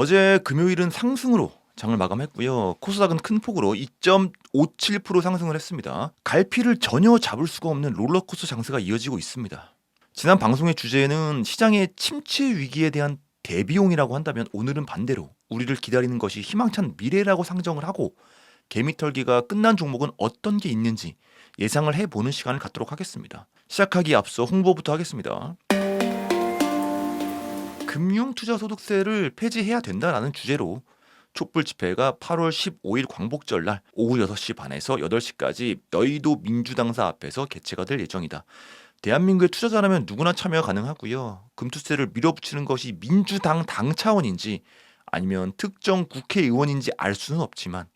어제 금요일은 상승으로 장을 마감했고요. 코스닥은 큰 폭으로 2.57% 상승을 했습니다. 갈피를 전혀 잡을 수가 없는 롤러코스터 장세가 이어지고 있습니다. 지난 방송의 주제는 시장의 침체 위기에 대한 대비용이라고 한다면 오늘은 반대로 우리를 기다리는 것이 희망찬 미래라고 상정을 하고 개미털기가 끝난 종목은 어떤 게 있는지 예상을 해보는 시간을 갖도록 하겠습니다. 시작하기 앞서 홍보부터 하겠습니다. 금융투자소득세를 폐지해야 된다라는 주제로 촛불 집회가 8월 15일 광복절 날 오후 6시 반에서 8시까지 여의도 민주당사 앞에서 개최가 될 예정이다. 대한민국의 투자자라면 누구나 참여 가능하고요. 금투세를 밀어붙이는 것이 민주당 당 차원인지 아니면 특정 국회의원인지 알 수는 없지만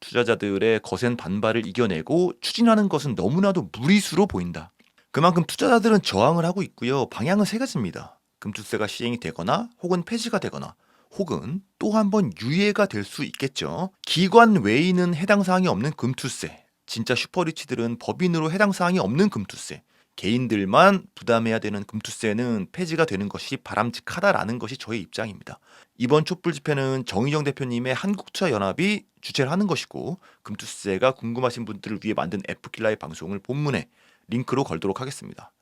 투자자들의 거센 반발을 이겨내고 추진하는 것은 너무나도 무리수로 보인다. 그만큼 투자자들은 저항을 하고 있고요. 방향은 세 가지입니다. 금투세가 시행이 되거나 혹은 폐지가 되거나 혹은 또 한 번 유예가 될 수 있겠죠. 기관 외에는 해당 사항이 없는 금투세. 진짜 슈퍼리치들은 법인으로 해당 사항이 없는 금투세. 개인들만 부담해야 되는 금투세는 폐지가 되는 것이 바람직하다라는 것이 저의 입장입니다. 이번 촛불 집회는 정의정 대표님의 한국투자연합이 주최를 하는 것이고 금투세가 궁금하신 분들을 위해 만든 에프킬라의 방송을 본문에 링크로 걸도록 하겠습니다.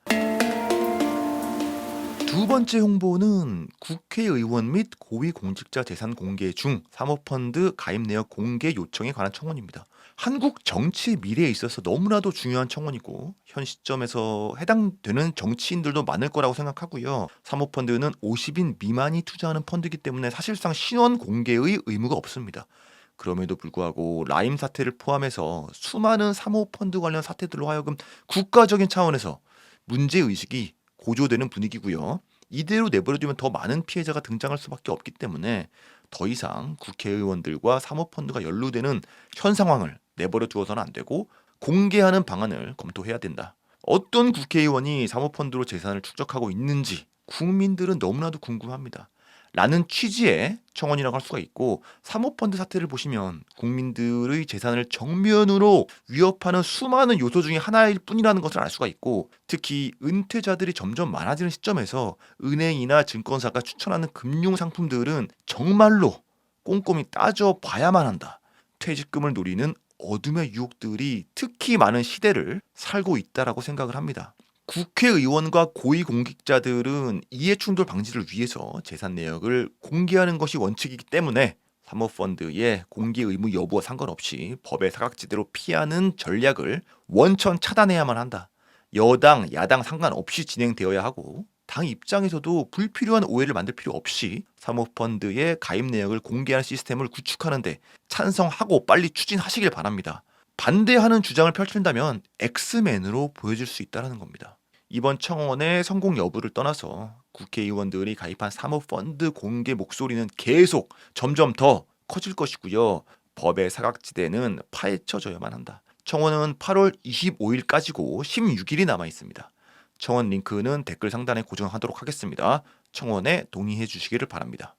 두 번째 홍보는 국회의원 및 고위공직자 재산 공개 중 사모펀드 가입 내역 공개 요청에 관한 청원입니다. 한국 정치의 미래에 있어서 너무나도 중요한 청원이고 현 시점에서 해당되는 정치인들도 많을 거라고 생각하고요. 사모펀드는 50인 미만이 투자하는 펀드이기 때문에 사실상 신원 공개의 의무가 없습니다. 그럼에도 불구하고 라임 사태를 포함해서 수많은 사모펀드 관련 사태들로 하여금 국가적인 차원에서 문제 의식이 고조되는 분위기고요. 이대로 내버려두면 더 많은 피해자가 등장할 수밖에 없기 때문에 더 이상 국회의원들과 사모펀드가 연루되는 현 상황을 내버려 두어서는 안 되고 공개하는 방안을 검토해야 된다. 어떤 국회의원이 사모펀드로 재산을 축적하고 있는지 국민들은 너무나도 궁금합니다. 라는 취지의 청원이라고 할 수가 있고 사모펀드 사태를 보시면 국민들의 재산을 정면으로 위협하는 수많은 요소 중에 하나일 뿐이라는 것을 알 수가 있고 특히 은퇴자들이 점점 많아지는 시점에서 은행이나 증권사가 추천하는 금융 상품들은 정말로 꼼꼼히 따져 봐야만 한다. 퇴직금을 노리는 어둠의 유혹들이 특히 많은 시대를 살고 있다라고 생각을 합니다. 국회의원과 고위공직자들은 이해충돌 방지를 위해서 재산 내역을 공개하는 것이 원칙이기 때문에 사모펀드의 공개 의무 여부와 상관없이 법의 사각지대로 피하는 전략을 원천 차단해야만 한다. 여당, 야당 상관없이 진행되어야 하고 당 입장에서도 불필요한 오해를 만들 필요 없이 사모펀드의 가입 내역을 공개하는 시스템을 구축하는데 찬성하고 빨리 추진하시길 바랍니다. 반대하는 주장을 펼친다면 엑스맨으로 보여질 수 있다는 겁니다. 이번 청원의 성공 여부를 떠나서 국회의원들이 가입한 사모펀드 공개 목소리는 계속 점점 더 커질 것이고요. 법의 사각지대는 파헤쳐져야만 한다. 청원은 8월 25일까지고 16일이 남아 있습니다. 청원 링크는 댓글 상단에 고정하도록 하겠습니다. 청원에 동의해 주시기를 바랍니다.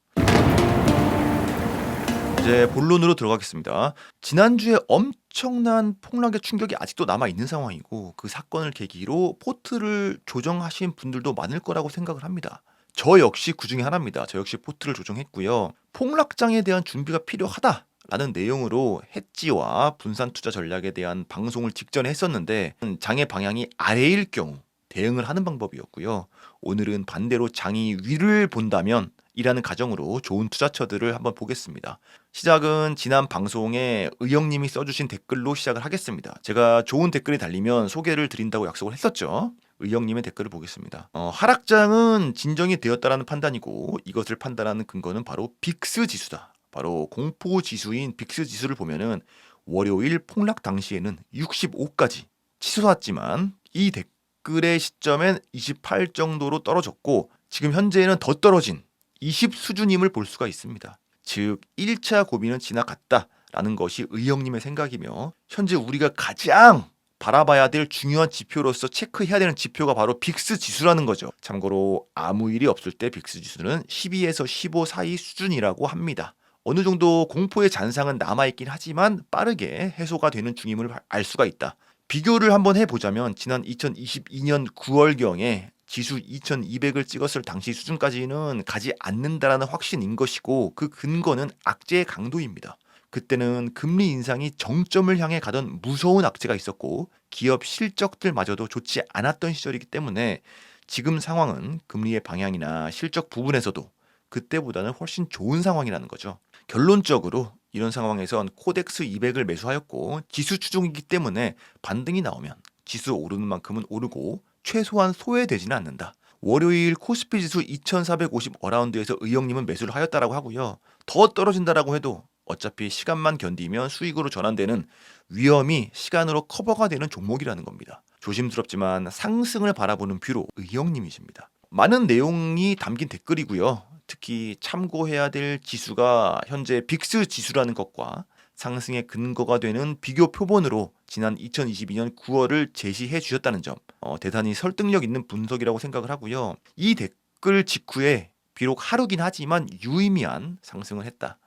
이제 본론으로 들어가겠습니다. 지난주에 엄 청난 폭락의 충격이 아직도 남아 있는 상황이고 그 사건을 계기로 포트를 조정하신 분들도 많을 거라고 생각을 합니다. 저 역시 그 중에 하나입니다. 저 역시 포트를 조정했고요. 폭락장에 대한 준비가 필요하다. 라는 내용으로 해지와 분산 투자 전략에 대한 방송을 직전에 했었는데 장의 방향이 아래일 경우 대응을 하는 방법이었고요. 오늘은 반대로 장이 위를 본다면 이라는 가정으로 좋은 투자처들을 한번 보겠습니다. 시작은 지난 방송에 의영님이 써주신 댓글로 시작을 하겠습니다. 제가 좋은 댓글이 달리면 소개를 드린다고 약속을 했었죠. 의영님의 댓글을 보겠습니다. 어, 하락장은 진정이 되었다라는 판단이고 이것을 판단하는 근거는 바로 빅스 지수다. 바로 공포 지수인 빅스 지수를 보면은 월요일 폭락 당시에는 65까지 치솟았지만 이 댓글의 시점엔 28 정도로 떨어졌고 지금 현재는 더 떨어진 20 수준임을 볼 수가 있습니다. 즉 1차 고비는 지나갔다라는 것이 의영님의 생각이며 현재 우리가 가장 바라봐야 될 중요한 지표로서 체크해야 되는 지표가 바로 빅스 지수라는 거죠. 참고로 아무 일이 없을 때 빅스 지수는 12에서 15 사이 수준이라고 합니다. 어느 정도 공포의 잔상은 남아있긴 하지만 빠르게 해소가 되는 중임을 알 수가 있다. 비교를 한번 해보자면 지난 2022년 9월경에 지수 2200을 찍었을 당시 수준까지는 가지 않는다라는 확신인 것이고 그 근거는 악재의 강도입니다. 그때는 금리 인상이 정점을 향해 가던 무서운 악재가 있었고 기업 실적들마저도 좋지 않았던 시절이기 때문에 지금 상황은 금리의 방향이나 실적 부분에서도 그때보다는 훨씬 좋은 상황이라는 거죠. 결론적으로 이런 상황에선 코덱스 200을 매수하였고 지수 추종이기 때문에 반등이 나오면 지수 오르는 만큼은 오르고 최소한 소외되지는 않는다. 월요일 코스피 지수 2450 어라운드에서 의형님은 매수를 하였다라고 하고요. 더 떨어진다라고 해도 어차피 시간만 견디면 수익으로 전환되는 위험이 시간으로 커버가 되는 종목이라는 겁니다. 조심스럽지만 상승을 바라보는 뷰로 의형님이십니다. 많은 내용이 담긴 댓글이고요. 특히 참고해야 될 지수가 현재 빅스 지수라는 것과 상승의 근거가 되는 비교 표본으로 지난 2022년 9월을 제시해 주셨다는 점 어, 대단히 설득력 있는 분석이라고 생각을 하고요. 이 댓글 직후에 비록 하루긴 하지만 유의미한 상승을 했다.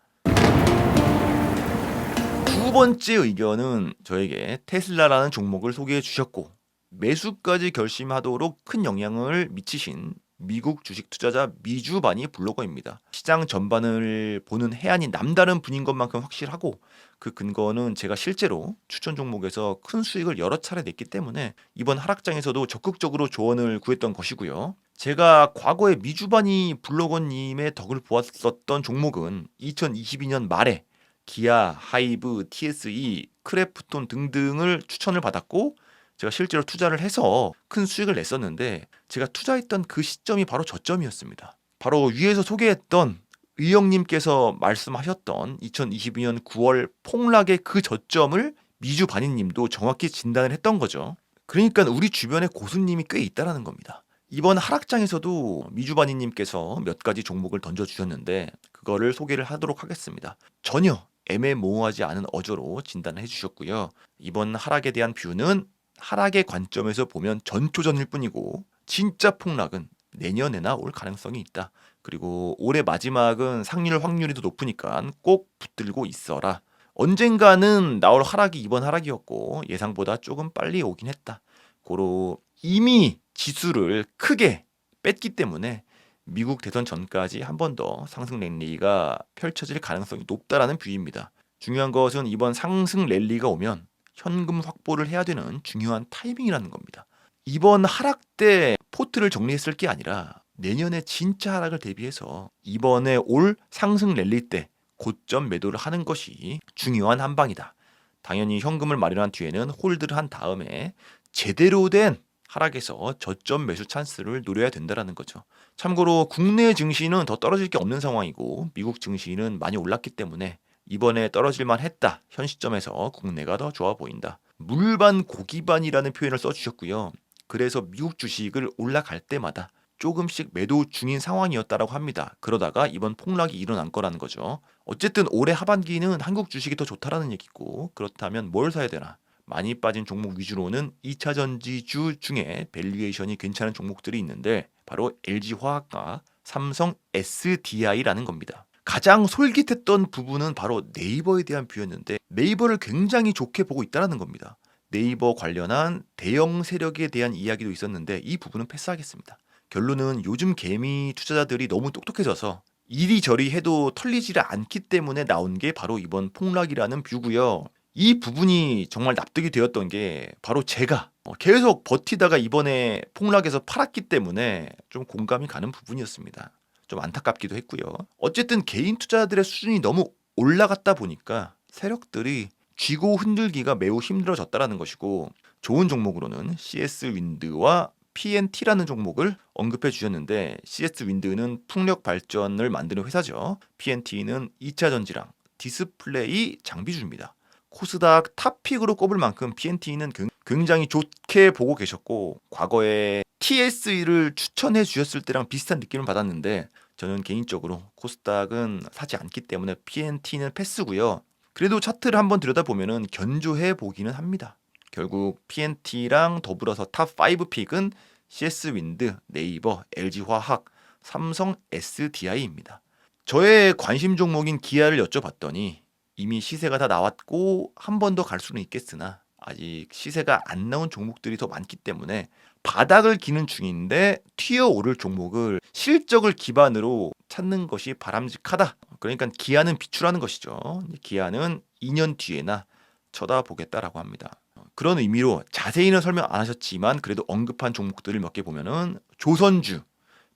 두 번째 의견은 저에게 테슬라라는 종목을 소개해 주셨고 매수까지 결심하도록 큰 영향을 미치신 미국 주식 투자자 미주반이 블로거입니다. 시장 전반을 보는 해안이 남다른 분인 것만큼 확실하고 그 근거는 제가 실제로 추천 종목에서 큰 수익을 여러 차례 냈기 때문에 이번 하락장에서도 적극적으로 조언을 구했던 것이고요. 제가 과거에 미주반이 블로거님의 덕을 보았었던 종목은 2022년 말에 기아, 하이브, TSE, 크래프톤 등등을 추천을 받았고 제가 실제로 투자를 해서 큰 수익을 냈었는데 제가 투자했던 그 시점이 바로 저점이었습니다. 바로 위에서 소개했던 의영님께서 말씀하셨던 2022년 9월 폭락의 그 저점을 미주 반인님도 정확히 진단을 했던 거죠. 그러니까 우리 주변에 고수님이 꽤 있다라는 겁니다. 이번 하락장에서도 미주바니님께서 몇 가지 종목을 던져주셨는데 그거를 소개를 하도록 하겠습니다. 전혀 애매모호하지 않은 어조로 진단을 해주셨고요. 이번 하락에 대한 뷰는 하락의 관점에서 보면 전초전일 뿐이고 진짜 폭락은 내년에나 올 가능성이 있다. 그리고 올해 마지막은 상률 확률이 더 높으니까 꼭 붙들고 있어라. 언젠가는 나올 하락이 이번 하락이었고 예상보다 조금 빨리 오긴 했다. 고로 이미 지수를 크게 뺐기 때문에 미국 대선 전까지 한 번 더 상승 랠리가 펼쳐질 가능성이 높다라는 뷰입니다. 중요한 것은 이번 상승 랠리가 오면 현금 확보를 해야 되는 중요한 타이밍이라는 겁니다. 이번 하락 때 포트를 정리했을 게 아니라 내년에 진짜 하락을 대비해서 이번에 올 상승 랠리 때 고점 매도를 하는 것이 중요한 한방이다. 당연히 현금을 마련한 뒤에는 홀드를 한 다음에 제대로 된 하락에서 저점 매수 찬스를 노려야 된다라는 거죠. 참고로 국내 증시는 더 떨어질 게 없는 상황이고 미국 증시는 많이 올랐기 때문에 이번에 떨어질만 했다. 현 시점에서 국내가 더 좋아 보인다. 물반 고기반이라는 표현을 써주셨고요. 그래서 미국 주식을 올라갈 때마다 조금씩 매도 중인 상황이었다라고 합니다. 그러다가 이번 폭락이 일어난 거라는 거죠. 어쨌든 올해 하반기는 한국 주식이 더 좋다라는 얘기고 그렇다면 뭘 사야 되나? 많이 빠진 종목 위주로는 2차 전지주 중에 밸류에이션이 괜찮은 종목들이 있는데 바로 LG화학과 삼성 SDI라는 겁니다. 가장 솔깃했던 부분은 바로 네이버에 대한 뷰였는데 네이버를 굉장히 좋게 보고 있다는 겁니다. 네이버 관련한 대형 세력에 대한 이야기도 있었는데 이 부분은 패스하겠습니다. 결론은 요즘 개미 투자자들이 너무 똑똑해져서 이리저리 해도 털리지를 않기 때문에 나온 게 바로 이번 폭락이라는 뷰고요. 이 부분이 정말 납득이 되었던 게 바로 제가 어, 계속 버티다가 이번에 폭락에서 팔았기 때문에 좀 공감이 가는 부분이었습니다. 좀 안타깝기도 했고요. 어쨌든 개인 투자들의 수준이 너무 올라갔다 보니까 세력들이 쥐고 흔들기가 매우 힘들어졌다라는 것이고 좋은 종목으로는 CS 윈드와 PNT라는 종목을 언급해 주셨는데 CS 윈드는 풍력 발전을 만드는 회사죠. PNT는 2차 전지랑 디스플레이 장비주입니다. 코스닥 탑픽으로 꼽을 만큼 PNT는 굉장히 좋게 보고 계셨고 과거에 TSE를 추천해 주셨을 때랑 비슷한 느낌을 받았는데 저는 개인적으로 코스닥은 사지 않기 때문에 PNT는 패스고요. 그래도 차트를 한번 들여다보면 견조해 보기는 합니다. 결국 PNT랑 더불어서 탑 5 픽은 CS 윈드, 네이버, LG 화학, 삼성 SDI입니다. 저의 관심 종목인 기아를 여쭤봤더니 이미 시세가 다 나왔고 한 번 더 갈 수는 있겠으나 아직 시세가 안 나온 종목들이 더 많기 때문에 바닥을 기는 중인데 튀어오를 종목을 실적을 기반으로 찾는 것이 바람직하다. 그러니까 기한은 비추라는 것이죠. 기한은 2년 뒤에나 쳐다보겠다라고 합니다. 그런 의미로 자세히는 설명 안 하셨지만 그래도 언급한 종목들을 몇 개 보면은 조선주,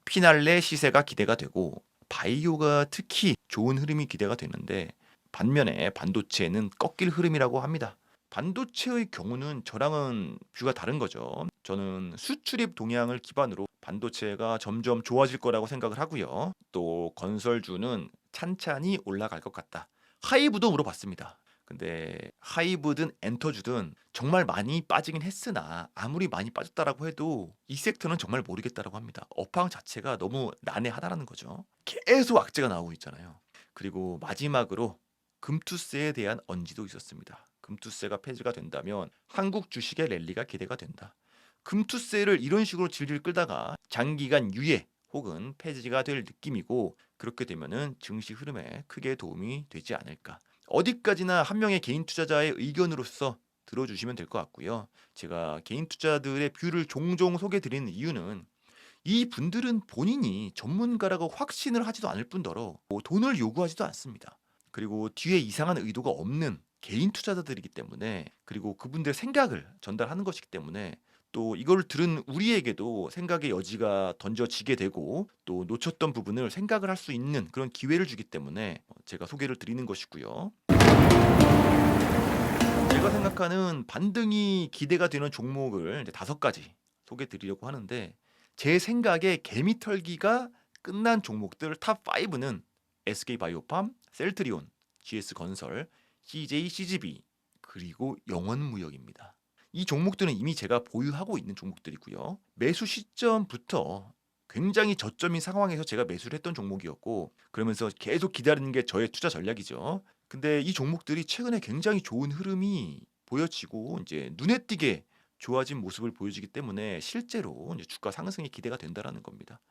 피날레 시세가 기대가 되고 바이오가 특히 좋은 흐름이 기대가 되는데 반면에 반도체는 꺾일 흐름이라고 합니다. 반도체의 경우는 저랑은 뷰가 다른 거죠. 저는 수출입 동향을 기반으로 반도체가 점점 좋아질 거라고 생각을 하고요. 또 건설주는 찬찬히 올라갈 것 같다. 하이브도 물어봤습니다. 근데 하이브든 엔터주든 정말 많이 빠지긴 했으나 아무리 많이 빠졌다라고 해도 이 섹터는 정말 모르겠다라고 합니다. 업황 자체가 너무 난해하다라는 거죠. 계속 악재가 나오고 있잖아요. 그리고 마지막으로 금투세에 대한 언지도 있었습니다. 금투세가 폐지가 된다면 한국 주식의 랠리가 기대가 된다. 금투세를 이런 식으로 질질 끌다가 장기간 유예 혹은 폐지가 될 느낌이고 그렇게 되면은 증시 흐름에 크게 도움이 되지 않을까. 어디까지나 한 명의 개인 투자자의 의견으로서 들어주시면 될 것 같고요. 제가 개인 투자들의 뷰를 종종 소개해 드리는 이유는 이 분들은 본인이 전문가라고 확신을 하지도 않을 뿐더러 뭐 돈을 요구하지도 않습니다. 그리고 뒤에 이상한 의도가 없는 개인 투자자들이기 때문에 그리고 그분들의 생각을 전달하는 것이기 때문에 또 이걸 들은 우리에게도 생각의 여지가 던져지게 되고 또 놓쳤던 부분을 생각을 할 수 있는 그런 기회를 주기 때문에 제가 소개를 드리는 것이고요. 제가 생각하는 반등이 기대가 되는 종목을 이제 다섯 가지 소개해 드리려고 하는데 제 생각에 개미털기가 끝난 종목들 탑 5는 SK 바이오팜, 셀트리온, GS 건설, CJ CGV 그리고 영원무역입니다. 이 종목들은 이미 제가 보유하고 있는 종목들이고요. 매수 시점부터 굉장히 저점인 상황에서 제가 매수를 했던 종목이었고 그러면서 계속 기다리는 게 저의 투자 전략이죠. 근데 이 종목들이 최근에 굉장히 좋은 흐름이 보여지고 이제 눈에 띄게 좋아진 모습을 보여주기 때문에 실제로 주가 상승이 기대가 된다라는 겁니다.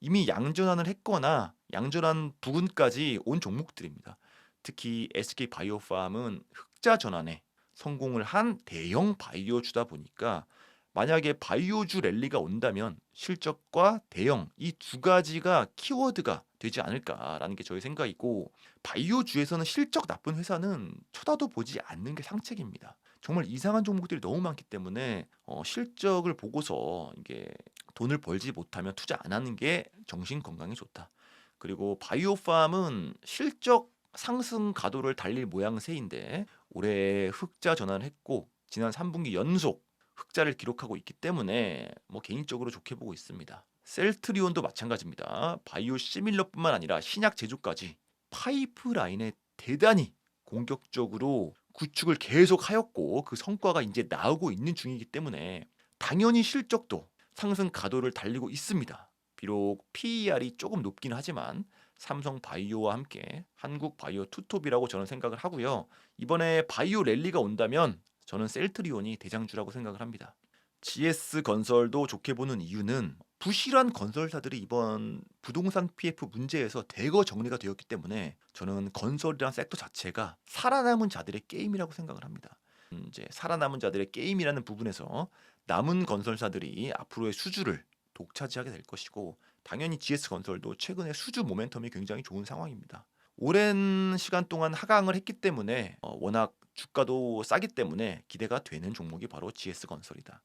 이미 양전환을 했거나 양전환 부근까지 온 종목들입니다. 특히 SK 바이오팜은 흑자 전환에 성공을 한 대형 바이오주다 보니까 만약에 바이오주 랠리가 온다면 실적과 대형 이 두 가지가 키워드가 되지 않을까라는 게 저의 생각이고 바이오주에서는 실적 나쁜 회사는 쳐다도 보지 않는 게 상책입니다. 정말 이상한 종목들이 너무 많기 때문에 어, 실적을 보고서 이게 돈을 벌지 못하면 투자 안 하는 게 정신 건강에 좋다. 그리고 바이오팜은 실적 상승 가도를 달릴 모양새인데 올해 흑자 전환을 했고 지난 3분기 연속 흑자를 기록하고 있기 때문에 뭐 개인적으로 좋게 보고 있습니다. 셀트리온도 마찬가지입니다. 바이오 시밀러뿐만 아니라 신약 제조까지 파이프라인에 대단히 공격적으로 구축을 계속 하였고 그 성과가 이제 나오고 있는 중이기 때문에 당연히 실적도 상승 가도를 달리고 있습니다. 비록 PER이 조금 높긴 하지만 삼성 바이오와 함께 한국 바이오 투톱이라고 저는 생각을 하고요. 이번에 바이오 랠리가 온다면 저는 셀트리온이 대장주라고 생각을 합니다. GS 건설도 좋게 보는 이유는 부실한 건설사들이 이번 부동산 PF 문제에서 대거 정리가 되었기 때문에 저는 건설이란 섹터 자체가 살아남은 자들의 게임이라고 생각을 합니다. 음, 이제 살아남은 자들의 게임이라는 부분에서 남은 건설사들이 앞으로의 수주를 독차지하게 될 것이고 당연히 GS 건설도 최근에 수주 모멘텀이 굉장히 좋은 상황입니다. 오랜 시간 동안 하강을 했기 때문에 어, 워낙 주가도 싸기 때문에 기대가 되는 종목이 바로 GS 건설이다.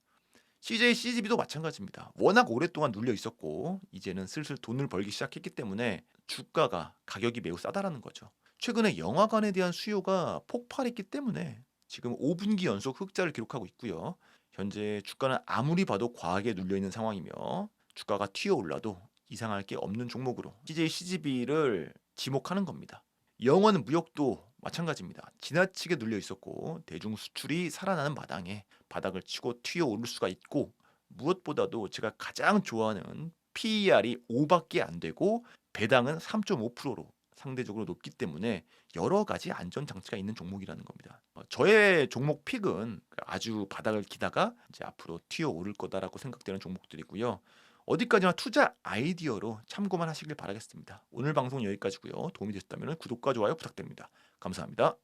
CJ CGV도 마찬가지입니다. 워낙 오랫동안 눌려 있었고 이제는 슬슬 돈을 벌기 시작했기 때문에 주가가 가격이 매우 싸다라는 거죠. 최근에 영화관에 대한 수요가 폭발했기 때문에 지금 5분기 연속 흑자를 기록하고 있고요. 현재 주가는 아무리 봐도 과하게 눌려 있는 상황이며 주가가 튀어 올라도 이상할 게 없는 종목으로 CJ CGV를 지목하는 겁니다. 영원 무역도 마찬가지입니다. 지나치게 눌려 있었고 대중 수출이 살아나는 마당에 바닥을 치고 튀어 오를 수가 있고 무엇보다도 제가 가장 좋아하는 PER이 5밖에 안 되고 배당은 3.5%로 상대적으로 높기 때문에 여러 가지 안전 장치가 있는 종목이라는 겁니다. 어, 저의 종목 픽은 아주 바닥을 기다가 이제 앞으로 튀어 오를 거다라고 생각되는 종목들이고요. 어디까지나 투자 아이디어로 참고만 하시길 바라겠습니다. 오늘 방송 여기까지고요. 도움이 되셨다면 구독과 좋아요 부탁드립니다. 감사합니다.